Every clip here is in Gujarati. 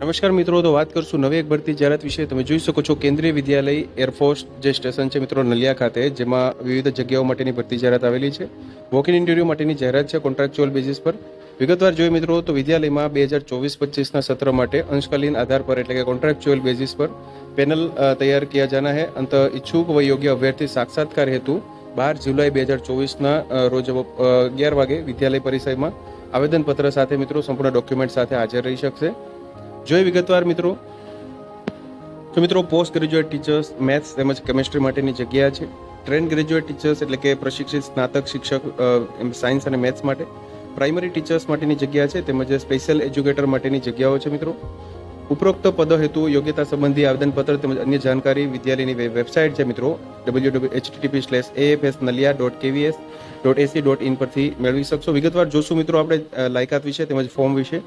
નમસ્કાર મિત્રો, તો વાત કરશું નવી એક ભરતી જાહેરાત વિશે. તમે જોઈ શકો છો, કેન્દ્રીય વિદ્યાલય એરફોર્સ જે સ્ટેશન છે મિત્રો નલિયા ખાતે, જેમાં વિવિધ જગ્યાઓ માટેની ભરતી જાહેરાત આવેલી છે. વોક ઇન ઇન્ટરવ્યૂ માટેની જાહેરાત છે કોન્ટ્રાક્ચ્યુઅલ બેઝિસ પર. વિગતવાર જોઈએ મિત્રો, તો વિદ્યાલયમાં બે હજાર ચોવીસ પચીસના સત્ર માટે અંશકાલીન આધાર પર એટલે કે કોન્ટ્રાક્ચ્યુઅલ બેઝિસ પર પેનલ તૈયાર કિયા જાના હૈ. અંત ઇચ્છુક વ યોગ્ય અભ્યર્થી સાક્ષાત્કાર હેતુ બાર જુલાઈ બે હજાર ચોવીસના રોજ અગિયાર વાગે વિદ્યાલય પરિસરમાં આવેદનપત્ર સાથે મિત્રો સંપૂર્ણ ડોક્યુમેન્ટ સાથે હાજર રહી શકશે. જોઈએ વિગતવાર મિત્રો? તો મિત્રો પોસ્ટ ગ્રેજ્યુએટ ટીચર્સ મેથ્સ તેમજ કેમેસ્ટ્રી માટેની જગ્યા છે. ટ્રેન ગ્રેજ્યુએટ ટીચર્સ એટલે કે પ્રશિક્ષિત સ્નાતક શિક્ષક સાયન્સ અને મેથ્સ માટે. પ્રાઇમરી ટીચર્સ માટેની જગ્યા છે, તેમજ સ્પેશિયલ એજ્યુકેટર માટેની જગ્યાઓ છે મિત્રો. ઉપરોક્ત પદ હેતુ યોગ્યતા સંબંધી આવેદનપત્ર તેમજ અન્ય જાણકારી વિદ્યાલયની વેબસાઇટ છે મિત્રો. W W HTTP slash AFS Naliya dot KVS dot AC dot in પરથી મેળવી શકશો. વિગતવાર જોશું મિત્રો આપણે લાયકાત વિશે તેમજ ફોર્મ વિશે.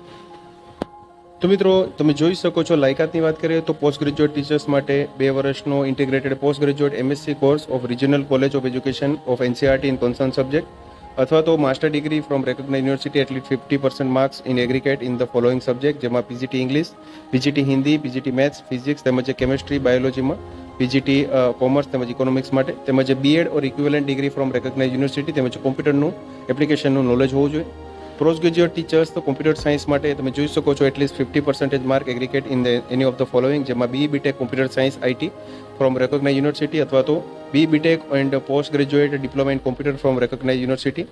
તો મિત્રો, તમે જોઈ શકો છો લાયકાતની વાત કરીએ તો પોસ્ટ ગ્રેજ્યુએટ ટીચર્સ માટે બે વર્ષનો integrated post graduate MSc course of regional college of education of NCERT in concern subject અથવા તો master degree from recognise university at least fifty percent marks in aggregate in the following subject જેમાં PGT English PGT Hindi PGT maths physics તેમજ કેમેસ્ટ્રી બાયોલોજીમાં પીજીટી કોમર્સ તેમજ ઇકોનોમિક્સ માટે, તેમજ BEd or equivalent degree from recognise university તેમજ કોમ્પ્યુટરનું એપ્લિકેશનનું નોલેજ હોવું જોઈએ. પોસ્ટ ગ્રેજ્યુએટ ટીચર્સ તો કોમ્પ્યુટર સાયન્સ માટે તમે જોઈ શકો છો at least fifty percentage mark aggregate in the any of the following જેમાં B BTech computer science IT from recognise university અથવા તો B BTech and post graduate diploma in computer from recognise university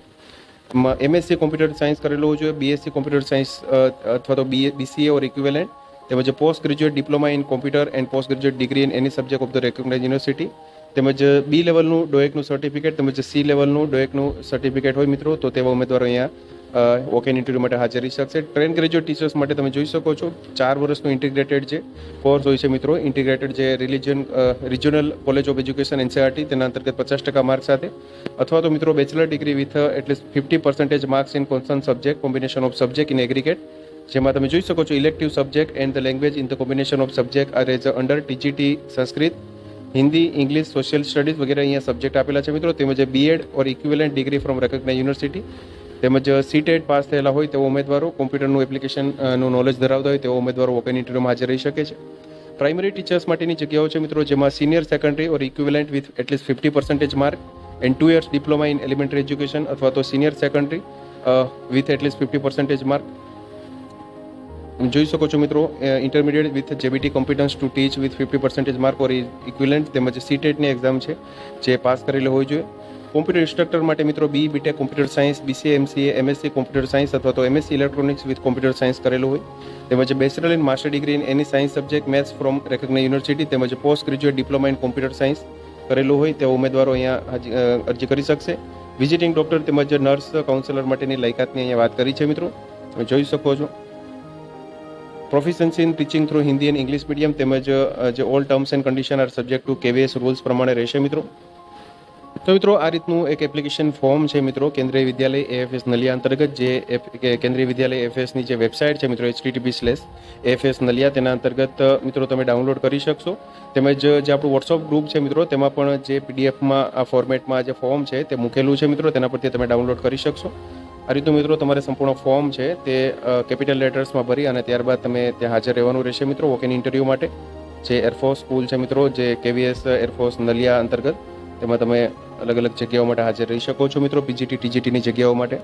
MSc computer science કરેલું હોવું જોઈએ બીએસસી કોમ્પ્યુટર સાયન્સ અથવા તો બી બીસીએ ઓર ઇક્વિવેલન્ટ તેમજ post graduate diploma in computer and post graduate degree in any subject of the recognise university તેમજ બી લેવલનું ડોએકનું સર્ટિફિકેટ તેમજ સી લેવલનું ડોએકનું સર્ટિફિકેટ હોય મિત્રો, તો તેવા ઉમેદવારો અહીંયા વોક એન ઇન્ટરવ્યૂ માટે હાજરી શકશે. ટ્રેન ગ્રેજ્યુએટ ટીચર્સ માટે તમે જોઈ શકો છો, ચાર વર્ષનું ઇન્ટિગ્રેટેડ જે કોર્સ હોય છે મિત્રો ઇન્ટિગ્રેટેડ જે religion regional college of education NCERT તેના અંતર્ગત પચાસ ટકા માર્ક સાથે. અથવા તો મિત્રો bachelor degree with at least fifty percentage marks in concern subject combination of subject in aggregate જેમાં તમે જોઈ શકો છો elective subject and the language in the combination of subject are as under TGT Sanskrit Hindi English social studies વગેરે અહીંયા સબ્જેક્ટ આપેલા છે મિત્રો. તેમજ BEd or equivalent degree from recognise university તેમજ સીટેટ પાસ થયેલા હોય તેવા ઉમેદવારો કોમ્પ્યુટરનું એપ્લિકેશનનું નોલેજ ધરાવતા હોય તેવા ઉમેદવારો ઓપન ઇન ઇન્ટરવ્યુમાં હાજર રહી શકે છે. પ્રાઇમરી ટીચર્સ માટેની જગ્યાઓ છે મિત્રો, જેમાં senior secondary or equivalent with at least fifty percentage mark and two years diploma in elementary education અથવા તો senior secondary with at least fifty percentage mark જોઈ શકો છો મિત્રો intermediate with JBT competence to teach with fifty percentage mark or equivalent તેમજ સીટેટની એક્ઝામ છે, જે પાસ કરેલી હોવી જોઈએ. કોમ્પ્યુટર ઇન્સ્ટ્રક્ટર માટે મિત્રો B BTech computer science BCA MCA MSc computer science અથવા તો MSc electronics with computer science કરેલું હોય. તેમજ bachelor in master degree in any science subject maths from recognise university તેમજ post graduate diploma in computer science કરેલું હોય. તેવા ઉમેદવારો અહીંયા અરજી કરી શકશે. વિઝિટિંગ ડોક્ટર તેમજ નર્સ કાઉન્સેલર માટેની લાયકાતની અહીંયા વાત કરી છે મિત્રો. તમે જોઈ શકો છો. Proficiency in teaching through Hindi and English medium તેમજ જે all terms and condition are subject to KVS rules પ્રમાણે રહેશે મિત્રો. તો મિત્રો, આ રીતનું એક એપ્લિકેશન ફોર્મ છે મિત્રો, કેન્દ્રીય વિદ્યાલય એએફએસ નલિયા અંતર્ગત, જે કેન્દ્રીય વિદ્યાલય એફએસની જે વેબસાઇટ છે મિત્રો એચટીટીપી સ્લેશ એફએસ નલિયા, તેના અંતર્ગત, મિત્રો, તમે ડાઉનલોડ કરી શકશો. તેમજ, જે આપણું વોટ્સઅપ ગ્રુપ છે મિત્રો, તેમાં પણ જે પીડીએફમાં આ ફોર્મેટમાં જે ફોર્મ છે, તે મૂકેલું છે મિત્રો, તેના પરથી તમે ડાઉનલોડ કરી શકશો. આ રીતનું મિત્રો, તમારે સંપૂર્ણ ફોર્મ છે, તે કેપિટલ લેટર્સમાં ભરી અને ત્યારબાદ તમે ત્યાં હાજર રહેવાનું રહેશે મિત્રો વોકેન ઇન્ટરવ્યૂ માટે. જે એરફોર્સ સ્કૂલ છે મિત્રો, જે કેવીએસ એરફોર્સ નલિયા અંતર્ગત તેમાં તમે અલગ અલગ જગ્યાઓ માટે હાજર રહી શકો છો મિત્રો પીજીટી ટીજીટીની જગ્યાઓ માટે.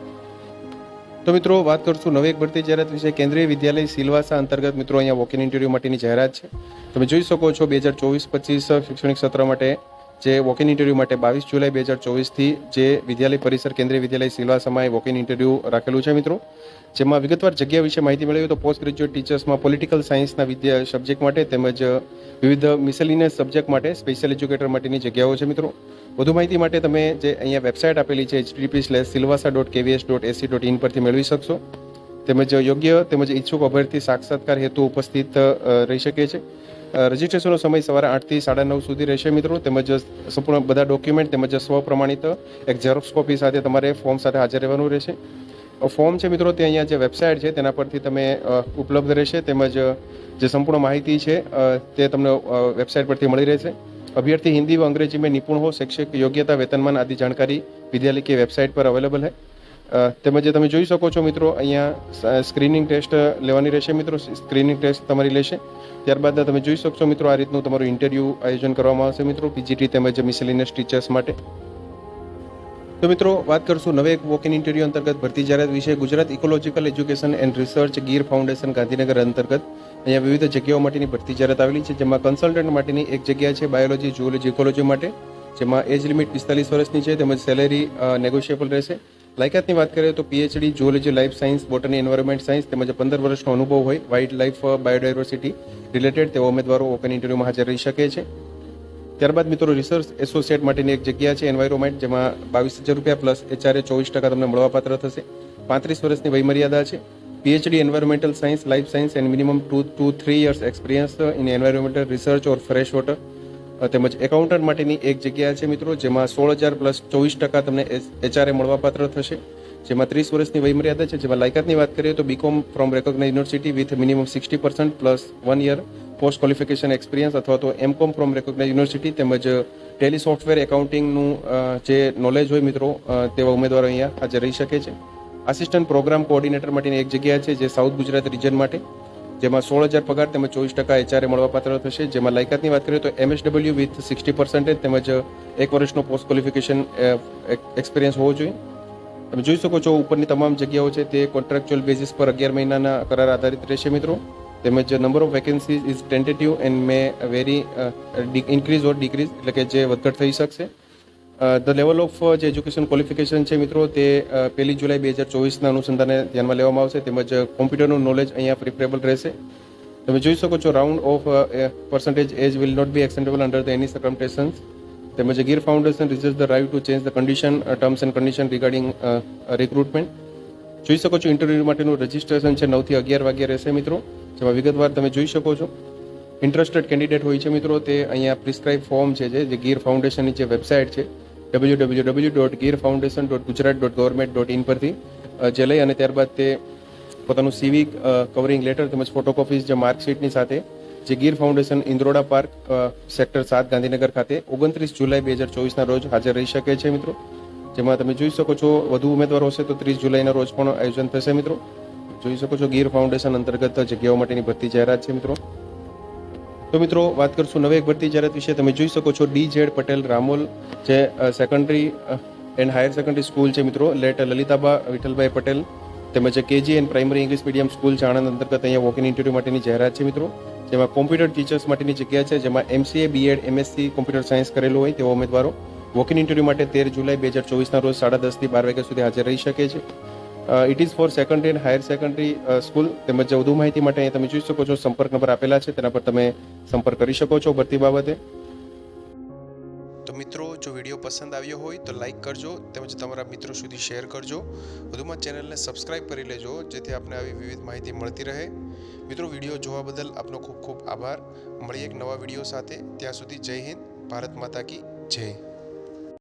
તો મિત્રો, વાત કરશું નવી એક ભરતી જાહેરાત વિશે. કેન્દ્રીય વિદ્યાલય સિલવાસા અંતર્ગત મિત્રો, અહીંયા વોક ઇન ઇન્ટરવ્યૂ માટેની જાહેરાત છે. તમે જોઈ શકો છો, બે હજાર ચોવીસ પચીસ શૈક્ષણિક સત્ર માટે જે વોક ઇન ઇન્ટરવ્યૂ માટે બાવીસ જુલાઈ બે હજાર ચોવીસથી જે વિદ્યાલય પરિસર કેન્દ્રીય વિદ્યાલય સિલવાસામાં વોક ઇન ઇન્ટરવ્યૂ રાખેલું છે મિત્રો. જેમાં વિગતવાર જગ્યા વિશે માહિતી મેળવી તો પોસ્ટ ગ્રેજ્યુએટ ટીચર્સમાં પોલિટિકલ સાયન્સના વિદ્યા સબ્જેક્ટ માટે તેમજ વિવિધ મિસેલિનિયસ સબ્જેક્ટ માટે સ્પેશિયલ એજ્યુકેટર માટેની જગ્યાઓ છે મિત્રો. વધુ માહિતી માટે તમે જે અહીંયા વેબસાઇટ આપેલી છે HTTP slash Silvassa dot KVS dot AC dot in પરથી મેળવી શકશો. તેમજ યોગ્ય તેમજ ઈચ્છુક અભ્યર્થી સાક્ષાત્કાર હેતુ ઉપસ્થિત રહી શકે છે. રજિસ્ટ્રેશનનો સમય સવારે આઠથી સાડા નવ સુધી રહેશે મિત્રો તેમજ સંપૂર્ણ બધા ડોક્યુમેન્ટ તેમજ સ્વપ્રમાણિત એક ઝેરોક્સ કોપી સાથે તમારે ફોર્મ સાથે હાજર રહેવાનું રહેશે અ, ફોર્મ છે મિત્રો તે અહીંયા જે વેબસાઇટ છે તેના પરથી તમે અ, ઉપલબ્ધ રહેશે તેમજ જે સંપૂર્ણ માહિતી છે અ, તે તમને અ, વેબસાઇટ પરથી મળી રહેશે अभ्यर्थी हिंदी व अंग्रेजी में निपुण हो शैक्षिक योग्यता वेतनमान आदि जानकारी विद्यालय की वेबसाइट पर अवेलेबल है અ, તેમજ તમે જોઈ શકો છો મિત્રો, અહીંયા સ્ક્રીનિંગ ટેસ્ટ લેવાની રહેશે મિત્રો. સ્ક્રીનિંગ ટેસ્ટ તમારી લેશે. ત્યારબાદ તમે જોઈ શકશો મિત્રો, આ રીતનું તમારું ઇન્ટરવ્યૂ આયોજન કરવામાં આવશે મિત્રો પીજીટી તેમજ મિસેલિનિયસ ટીચર્સ માટે. તો મિત્રો, વાત કરશું નવે એક વોક ઇન ઇન્ટરવ્યુ અંતર્ગત ભરતી જાહેરાત વિશે. Gujarat ecological education and research Gir foundation Gandhinagar અંતર્ગત અહીંયા વિવિધ જગ્યાઓ માટેની ભરતી જાહેરાત આવેલી છે, જેમાં કન્સલ્ટન્ટ માટેની એક જગ્યા છે બાયોલોજી જુઓલોજી ઇકોલોજી માટે, જેમાં એજ લિમિટ પિસ્તાલીસ વર્ષની છે, તેમજ સેલેરી નેગોશિયેબલ રહેશે. લાયકાતની વાત કરીએ તો PhD zoology life science botany environment science તેમજ પંદર વર્ષનો અનુભવ હોય. વાઇલ્ડ લાઈફ બાયોડાયવર્સિટી રિલેટેડ તેવા ઉમેદવારો ઓપન ઇન્ટરવ્યુમાં હાજર રહી શકે છે. ત્યારબાદ મિત્રો રિસર્ચ એસોસિએટ માટેની એક જગ્યા છે એન્વાયરમેન્ટ જેમાં બાવીસ હજાર રૂપિયા પ્લસ એચઆરએ ચોવીસ ટકા તમને મળવાપાત્ર થશે. પાંત્રીસ વર્ષની વયમર્યાદા છે. PhD environmental science life science and minimum two two three years experience in environmental research or fresh water તેમજ એકાઉન્ટન્ટ માટેની એક જગ્યા છે મિત્રો, જેમાં સોળ હજાર પ્લસ ચોવીસ ટકા તમને એચઆરએ મળવાપાત્ર થશે. જેમાં ત્રીસ વર્ષની વયમર્યાદા છે. જેમાં લાયકાતની વાત કરીએ તો BCom from recognise university with minimum sixty percent plus one year post qualification experience અથવા તો એમકોમ ફ્રોમ રેકોગ્નાઇઝ યુનિવર્સિટી તેમજ ટેલી સોફ્ટવેર એકાઉન્ટિંગનું જે નોલેજ હોય મિત્રો તેવા ઉમેદવારો અહીંયા હાજર રહી શકે છે. આસિસ્ટન્ટ પ્રોગ્રામ કોઓર્ડિનેટર માટેની એક જગ્યા છે, જે સાઉથ ગુજરાત રિજન માટે. જેમાં સોળ હજાર પગાર તેમજ ચોવીસ ટકા એચઆરએ મળવાપાત્ર થશે. જેમાં લાયકાતની વાત કરીએ તો એમએસડબલ્યુ વિથ સિક્સટી પર્સન્ટેજ તેમજ એક વર્ષનો પોસ્ટ ક્વોલિફિકેશન એક્સપિરિયન્સ હોવો જોઈએ. તમે જોઈ શકો છો ઉપરની તમામ જગ્યાઓ છે તે કોન્ટ્રાક્ચ્યુઅલ બેઝિસ પર અગિયાર મહિનાના કરાર આધારિત રહેશે મિત્રો. તેમજ number of vacancies is tentative and may vary increase or decrease એટલે કે જે વધઘટ થઈ શકશે. ધ લેવલ ઓફ જે એજ્યુકેશન ક્વોલિફિકેશન છે મિત્રો, તે પહેલી જુલાઈ બે હજાર ચોવીસના અનુસંધાને ધ્યાનમાં લેવામાં આવશે. તેમજ કોમ્પ્યુટરનું નોલેજ અહીંયા પ્રિફરેબલ રહેશે. તમે જોઈ શકો છો round of percentage age will not be acceptable under the any circumstances તેમજ Gir foundation reserve the right to change the condition terms and condition regarding recruitment જોઈ શકો છો ઇન્ટરવ્યૂ માટેનું રજિસ્ટ્રેશન છે નવથી અગિયાર વાગ્યે રહેશે મિત્રો. જેમાં વિગતવાર તમે જોઈ શકો છો. ઇન્ટરેસ્ટેડ કેન્ડિડેટ હોય છે મિત્રો, તે અહીંયા પ્રિસ્ક્રાઇબ ફોર્મ છે જે ગીર ફાઉન્ડેશનની જે વેબસાઇટ છે. W W W dot Gir foundation dot Gujarat dot government dot in પરથી જે લઈ અને ત્યારબાદ તે પોતાનું સિવિક કવરિંગ લેટર તેમજ ફોટોકોપીઝ જે માર્કશીટની સાથે જે Gir foundation Indroda park sector સાત ગાંધીનગર ખાતે ઓગણત્રીસ જુલાઈ બે હજાર ચોવીસના રોજ હાજર રહી શકે છે મિત્રો. જેમાં તમે જોઈ શકો છો વધુ ઉમેદવારો હશે તો ત્રીસ જુલાઈના રોજ પણ આયોજન થશે મિત્રો. જોઈ શકો છો ગીર ફાઉન્ડેશન અંતર્ગત જગ્યાઓ માટેની ભરતી જાહેરાત છે મિત્રો. તો મિત્રો, વાત કરશું નવી એક ભરતી જાહેરાત વિશે. તમે જોઈ શકો છો ડી જેડ પટેલ રામોલ જે secondary and higher secondary school છે મિત્રો. લેટ લલિતાબા, વિઠ્ઠલભાઈ પટેલ તેમજ KG and primary English medium school છે આણંદ અંતર્ગત અહીંયા વોક ઇન ઇન્ટરવ્યૂ માટેની જાહેરાત છે મિત્રો. જેમાં કોમ્પ્યુટર ટીચર્સ માટેની જગ્યા છે. જેમાં MCA BEd MSc computer science કરેલું હોય તેવા ઉમેદવારો વોક ઇન ઇન્ટરવ્યૂ માટે તેર જુલાઈ બે હજાર ચોવીસના રોજ સાડા દસથી બાર વાગ્યા સુધી હાજર રહી શકે છે. It is for secondary and higher secondary school તેમજ વધુ માહિતી માટે અહીંયા તમે જોઈ શકો છો, સંપર્ક નંબર આપેલા છે, તેના પર તમે સંપર્ક કરી શકો છો ભરતી બાબતે. તો મિત્રો, જો વીડિયો પસંદ આવ્યો હોય તો લાઈક કરજો, તેમજ તમારા મિત્રો સુધી શેર કરજો. વધુમાં ચેનલને સબસ્ક્રાઇબ કરી લેજો, જેથી આપને આવી વિવિધ માહિતી મળતી રહે. મિત્રો, વીડિયો જોવા બદલ આપનો ખૂબ ખૂબ આભાર. મળીએ એક નવા વીડિયો સાથે. ત્યાં સુધી જય હિન્દ, ભારત માતા કી જય.